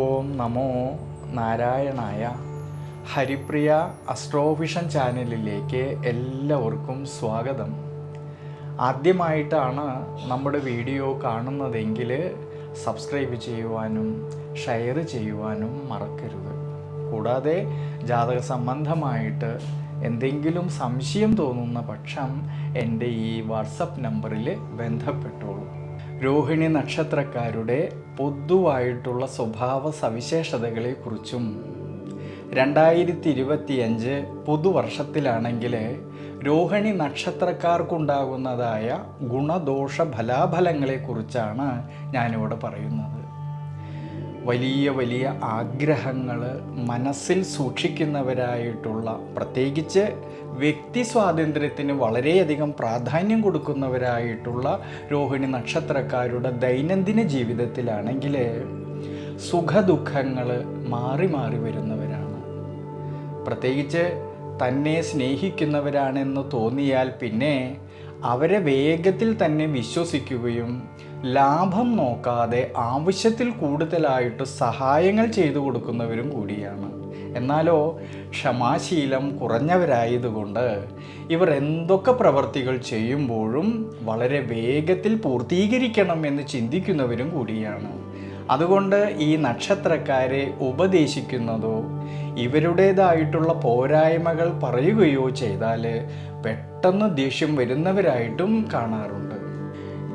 ഓം നമോ നാരായണായ ഹരിപ്രിയ അസ്ട്രോവിഷൻ ചാനലിലേക്ക് എല്ലാവർക്കും സ്വാഗതം. ആദ്യമായിട്ടാണ് നമ്മുടെ വീഡിയോ കാണുന്നതെങ്കിൽ സബ്സ്ക്രൈബ് ചെയ്യുവാനും ഷെയർ ചെയ്യുവാനും മറക്കരുത്. കൂടാതെ ജാതക സംബന്ധമായിട്ട് എന്തെങ്കിലും സംശയം തോന്നുന്ന പക്ഷം എന്റെ ഈ വാട്സപ്പ് നമ്പറിൽ ബന്ധപ്പെട്ടോളൂ. രോഹിണി നക്ഷത്രക്കാരുടെ പൊതുവായിട്ടുള്ള സ്വഭാവ സവിശേഷതകളെക്കുറിച്ചും രണ്ടായിരത്തി ഇരുപത്തിയഞ്ച് പുതുവർഷത്തിലാണെങ്കിൽ രോഹിണി നക്ഷത്രക്കാർക്കുണ്ടാകുന്നതായ ഗുണദോഷ ഫലാഫലങ്ങളെക്കുറിച്ചാണ് ഞാനിവിടെ പറയുന്നത്. വലിയ വലിയ ആഗ്രഹങ്ങൾ മനസ്സിൽ സൂക്ഷിക്കുന്നവരായിട്ടുള്ള പ്രത്യേകിച്ച് വ്യക്തി സ്വാതന്ത്ര്യത്തിന് വളരെയധികം പ്രാധാന്യം കൊടുക്കുന്നവരായിട്ടുള്ള രോഹിണി നക്ഷത്രക്കാരുടെ ദൈനംദിന ജീവിതത്തിലാണെങ്കിൽ സുഖദുഃഖങ്ങൾ മാറി മാറി വരുന്നവരാണ്. പ്രത്യേകിച്ച് തന്നെ സ്നേഹിക്കുന്നവരാണെന്ന് തോന്നിയാൽ പിന്നെ അവരെ വേഗത്തിൽ തന്നെ വിശ്വസിക്കുകയും ലാഭം നോക്കാതെ ആവശ്യത്തിൽ കൂടുതലായിട്ട് സഹായങ്ങൾ ചെയ്തു കൊടുക്കുന്നവരും കൂടിയാണ്. എന്നാലോ ക്ഷമാശീലം കുറഞ്ഞവരായതുകൊണ്ട് ഇവർ എന്തൊക്കെ പ്രവർത്തികൾ ചെയ്യുമ്പോഴും വളരെ വേഗത്തിൽ പൂർത്തീകരിക്കണം എന്ന് ചിന്തിക്കുന്നവരും കൂടിയാണ്. അതുകൊണ്ട് ഈ നക്ഷത്രക്കാരെ ഉപദേശിക്കുന്നതോ ഇവരുടേതായിട്ടുള്ള പോരായ്മകൾ പറയുകയോ ചെയ്താൽ പെട്ടെന്ന് ദേഷ്യം വരുന്നവരായിട്ടും കാണാറുണ്ട്.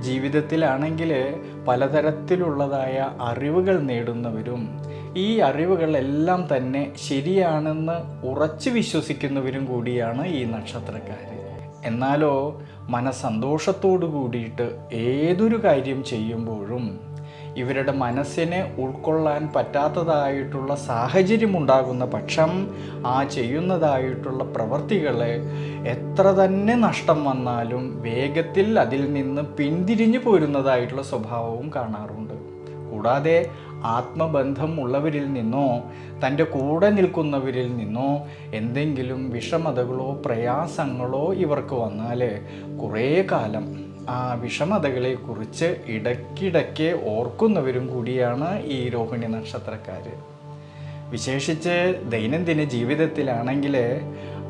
ജീവിതത്തിലാണെങ്കിൽ പലതരത്തിലുള്ളതായ അറിവുകൾ നേടുന്നവരും ഈ അറിവുകളെല്ലാം തന്നെ ശരിയാണെന്ന് ഉറച്ചു വിശ്വസിക്കുന്നവരും കൂടിയാണ് ഈ നക്ഷത്രക്കാർ എന്നാലോ മനസ്സന്തോഷത്തോടു കൂടിയിട്ട് ഏതൊരു കാര്യം ചെയ്യുമ്പോഴും ഇവരുടെ മനസ്സിനെ ഉൾക്കൊള്ളാൻ പറ്റാത്തതായിട്ടുള്ള സാഹചര്യം ഉണ്ടാകുന്ന പക്ഷം ആ ചെയ്യുന്നതായിട്ടുള്ള പ്രവർത്തികളെ എത്ര തന്നെ നഷ്ടം വന്നാലും വേഗത്തിൽ അതിൽ നിന്ന് പിന്തിരിഞ്ഞു പോരുന്നതായിട്ടുള്ള സ്വഭാവവും കാണാറുണ്ട്. കൂടാതെ ആത്മബന്ധം ഉള്ളവരിൽ നിന്നോ തന്റെ കൂടെ നിൽക്കുന്നവരിൽ നിന്നോ എന്തെങ്കിലും വിഷമതകളോ പ്രയാസങ്ങളോ ഇവർക്ക് വന്നാൽ കുറേ കാലം ആ വിഷമതകളെക്കുറിച്ച് ഇടയ്ക്കിടയ്ക്ക് ഓർക്കുന്നവരും കൂടിയാണ് ഈ രോഹിണി നക്ഷത്രക്കാർ വിശേഷിച്ച് ദൈനംദിന ജീവിതത്തിലാണെങ്കിൽ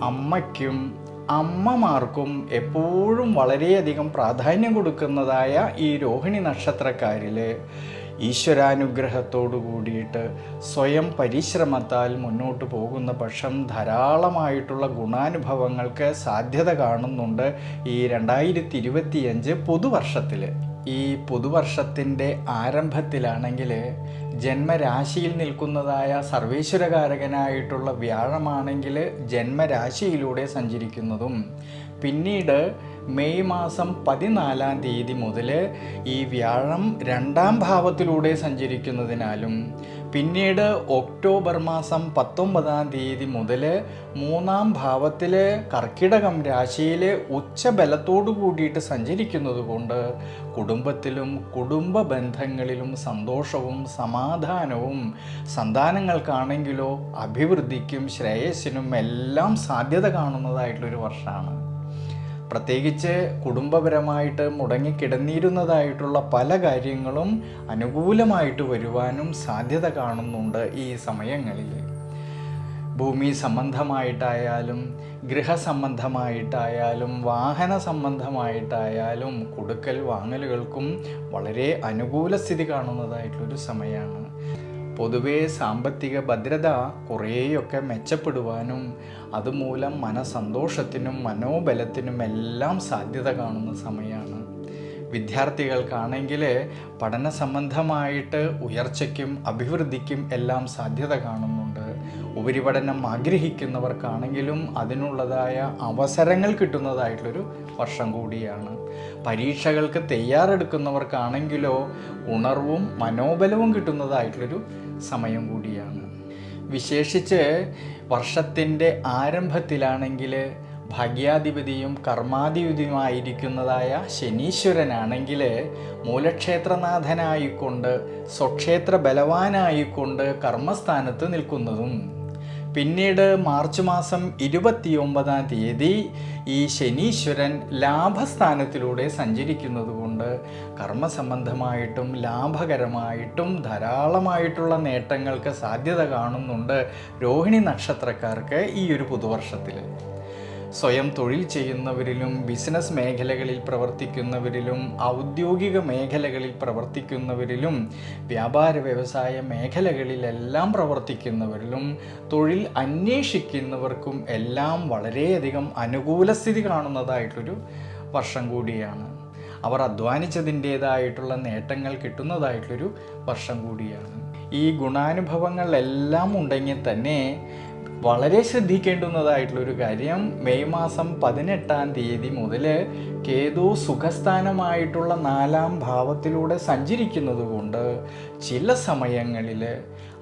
അമ്മയ്ക്കും അമ്മമാർക്കും എപ്പോഴും വളരെയധികം പ്രാധാന്യം കൊടുക്കുന്നതായ ഈ രോഹിണി നക്ഷത്രക്കാരിൽ ഈശ്വരാനുഗ്രഹത്തോടു കൂടിയിട്ട് സ്വയം പരിശ്രമത്താൽ മുന്നോട്ട് പോകുന്ന പക്ഷം ധാരാളമായിട്ടുള്ള ഗുണാനുഭവങ്ങൾക്ക് സാധ്യത കാണുന്നുണ്ട് ഈ രണ്ടായിരത്തി ഇരുപത്തിയഞ്ച് പുതുവർഷത്തിൽ ഈ പുതുവർഷത്തിന്റെ ആരംഭത്തിലാണെങ്കിൽ ജന്മരാശിയിൽ നിൽക്കുന്നതായ സർവേശ്വരകാരകനായിട്ടുള്ള വ്യാഴമാണെങ്കിൽ ജന്മരാശിയിലൂടെ സഞ്ചരിക്കുന്നതും പിന്നീട് മെയ് മാസം പതിനാലാം തീയതി മുതൽ ഈ വ്യാഴം രണ്ടാം ഭാവത്തിലൂടെ സഞ്ചരിക്കുന്നതിനാലും പിന്നീട് ഒക്ടോബർ മാസം പത്തൊമ്പതാം തീയതി മുതൽ മൂന്നാം ഭാവത്തിൽ കർക്കിടകം രാശിയിൽ ഉച്ചബലത്തോടു കൂടിയിട്ട് സഞ്ചരിക്കുന്നത് കൊണ്ട് കുടുംബത്തിലും കുടുംബ ബന്ധങ്ങളിലും സന്തോഷവും സമാധാനവും സന്താനങ്ങൾക്കാണെങ്കിലോ അഭിവൃദ്ധിക്കും ശ്രേയസ്സിനും എല്ലാം സാധ്യത കാണുന്നതായിട്ടുള്ളൊരു വർഷമാണ്. പ്രത്യേകിച്ച് കുടുംബപരമായിട്ട് മുടങ്ങിക്കിടന്നിരുന്നതായിട്ടുള്ള പല കാര്യങ്ങളും അനുകൂലമായിട്ട് വരുവാനും സാധ്യത കാണുന്നുണ്ട് ഈ സമയങ്ങളിൽ ഭൂമി സംബന്ധമായിട്ടായാലും ഗൃഹസംബന്ധമായിട്ടായാലും വാഹന സംബന്ധമായിട്ടായാലും കൊടുക്കൽ വാങ്ങലുകൾക്കും വളരെ അനുകൂല സ്ഥിതി കാണുന്നതായിട്ടുള്ളൊരു സമയമാണ് പൊതുവേ സാമ്പത്തിക ഭദ്രത കുറേയൊക്കെ മെച്ചപ്പെടുവാനും അതുമൂലം മനസന്തോഷത്തിനും മനോബലത്തിനും എല്ലാം സാധ്യത കാണുന്ന സമയമാണ് വിദ്യാർത്ഥികൾക്കാണെങ്കിൽ പഠന സംബന്ധമായിട്ട് ഉയർച്ചയ്ക്കും അഭിവൃദ്ധിക്കും എല്ലാം സാധ്യത കാണുന്നുണ്ട്. ഉപരിപഠനം ആഗ്രഹിക്കുന്നവർക്കാണെങ്കിലും അതിനുള്ളതായ അവസരങ്ങൾ കിട്ടുന്നതായിട്ടുള്ളൊരു വർഷം കൂടിയാണ്. പരീക്ഷകൾക്ക് തയ്യാറെടുക്കുന്നവർക്കാണെങ്കിലോ ഉണർവും മനോബലവും കിട്ടുന്നതായിട്ടുള്ളൊരു സമയം കൂടിയാണ്. വിശേഷിച്ച് വർഷത്തിന്റെ ആരംഭത്തിലാണെങ്കിൽ ഭാഗ്യാധിപതിയും കർമാധിപതിയുമായിരിക്കുന്നതായ ശനീശ്വരനാണെങ്കിൽ മൂലക്ഷേത്രനാഥനായിക്കൊണ്ട് സ്വക്ഷേത്ര ബലവാനായിക്കൊണ്ട് കർമ്മസ്ഥാനത്ത് നിൽക്കുന്നതും പിന്നീട് മാർച്ച് മാസം ഇരുപത്തിയൊമ്പതാം തീയതി ഈ ശനീശ്വരൻ ലാഭസ്ഥാനത്തിലൂടെ സഞ്ചരിക്കുന്നത് കൊണ്ട് കർമ്മസംബന്ധമായിട്ടും ലാഭകരമായിട്ടും ധാരാളമായിട്ടുള്ള നേട്ടങ്ങൾക്ക് സാധ്യത കാണുന്നുണ്ട് രോഹിണി നക്ഷത്രക്കാർക്ക് ഈ ഒരു പുതുവർഷത്തിൽ സ്വയം തൊഴിൽ ചെയ്യുന്നവരിലും ബിസിനസ് മേഖലകളിൽ പ്രവർത്തിക്കുന്നവരിലും ഔദ്യോഗിക മേഖലകളിൽ പ്രവർത്തിക്കുന്നവരിലും വ്യാപാര വ്യവസായ മേഖലകളിലെല്ലാം പ്രവർത്തിക്കുന്നവരിലും തൊഴിൽ അന്വേഷിക്കുന്നവർക്കും എല്ലാം വളരെയധികം അനുകൂല സ്ഥിതി കാണുന്നതായിട്ടൊരു വർഷം കൂടിയാണ്. അവർ അധ്വാനിച്ചതിന്റേതായിട്ടുള്ള നേട്ടങ്ങൾ കിട്ടുന്നതായിട്ടൊരു വർഷം കൂടിയാണ്. ഈ ഗുണാനുഭവങ്ങളെല്ലാം ഉണ്ടെങ്കിൽ തന്നെ വളരെ ശ്രദ്ധിക്കേണ്ടുന്നതായിട്ടുള്ളൊരു കാര്യം മെയ് മാസം പതിനെട്ടാം തീയതി മുതൽ കേതു സുഖസ്ഥാനമായിട്ടുള്ള നാലാം ഭാവത്തിലൂടെ സഞ്ചരിക്കുന്നത് കൊണ്ട് ചില സമയങ്ങളിൽ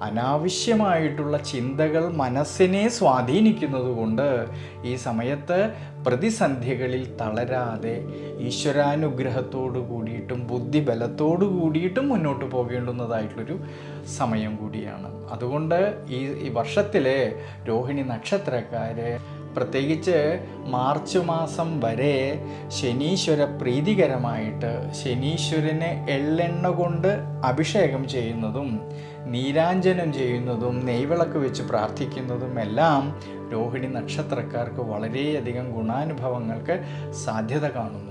അനാവശ്യമായിട്ടുള്ള ചിന്തകൾ മനസ്സിനെ സ്വാധീനിക്കുന്നതുകൊണ്ട് ഈ സമയത്ത് പ്രതിസന്ധികളിൽ തളരാതെ ഈശ്വരാനുഗ്രഹത്തോടു കൂടിയിട്ടും ബുദ്ധിബലത്തോടു കൂടിയിട്ടും മുന്നോട്ട് പോകേണ്ടുന്നതായിട്ടുള്ളൊരു സമയം കൂടിയാണ്. അതുകൊണ്ട് ഈ ഈ വർഷത്തിലെ രോഹിണി നക്ഷത്രക്കാര് പ്രത്യേകിച്ച് മാർച്ച് മാസം വരെ ശനീശ്വര പ്രീതികരമായിട്ട് ശനീശ്വരനെ എള്ളെണ്ണ കൊണ്ട് അഭിഷേകം ചെയ്യുന്നതും നീരാഞ്ജനം ചെയ്യുന്നതും നെയ്വിളക്ക് വെച്ച് പ്രാർത്ഥിക്കുന്നതും എല്ലാം രോഹിണി നക്ഷത്രക്കാർക്ക് വളരെയധികം ഗുണാനുഭവങ്ങൾക്ക് സാധ്യത കാണുന്നു.